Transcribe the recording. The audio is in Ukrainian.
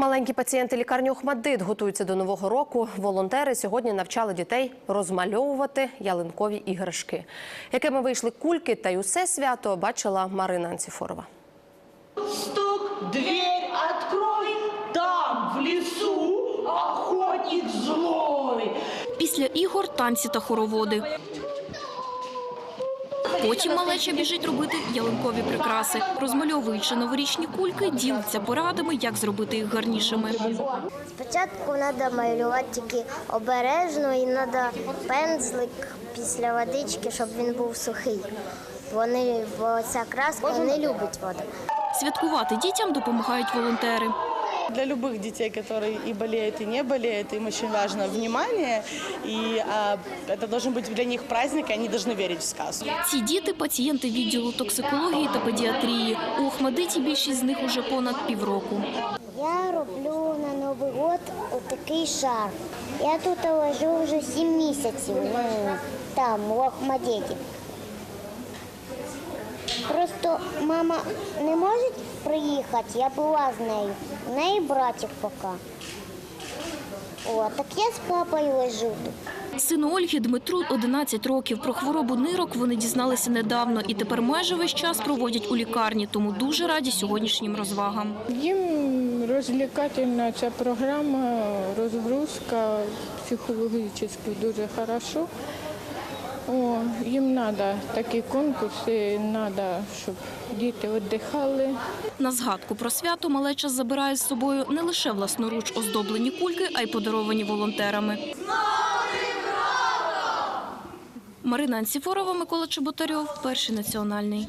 Маленькі пацієнти лікарні Охмаддит готуються до нового року. Волонтери сьогодні навчали дітей розмальовувати ялинкові іграшки. Якими вийшли кульки та й усе свято бачила Марина Анціфорова. Стук, дверь открой, там в лесу охотник злой. Після ігор танці та хороводи. Потім малеча біжить робити ялинкові прикраси. Розмальовуючи новорічні кульки, ділиться порадами, як зробити їх гарнішими. Спочатку треба малювати тільки обережно і треба пензлик після водички, щоб він був сухий. Вони, бо ця краска не любить воду. Святкувати дітям допомагають волонтери. Для любых детей, которые и болеют, и не болеют, им очень важно внимание, и а, это должен быть для них праздник, и они должны верить в сказку. Ці діти – пацієнти відділу токсикології та педіатрії. У Охмадиті більшість з них уже понад півроку. Я роблю на Новий год отакий шар. Я тут ложу вже 7 місяців ну, там, в Охмадіті. Просто мама не може приїхати, я була з нею. У неї братик поки. О, так я з папою лежу. Сину Ольги Дмитру 11 років. Про хворобу нирок вони дізналися недавно і тепер майже весь час проводять у лікарні, тому дуже раді сьогоднішнім розвагам. Їм розвлекательна ця програма, розгрузка психологічно дуже хорошо. О, їм треба такі конкурси, треба, щоб діти віддихали. На згадку про свято малеча забирає з собою не лише власноруч оздоблені кульки, а й подаровані волонтерами. Марина Анціфорова, Микола Чеботарьов, Перший національний.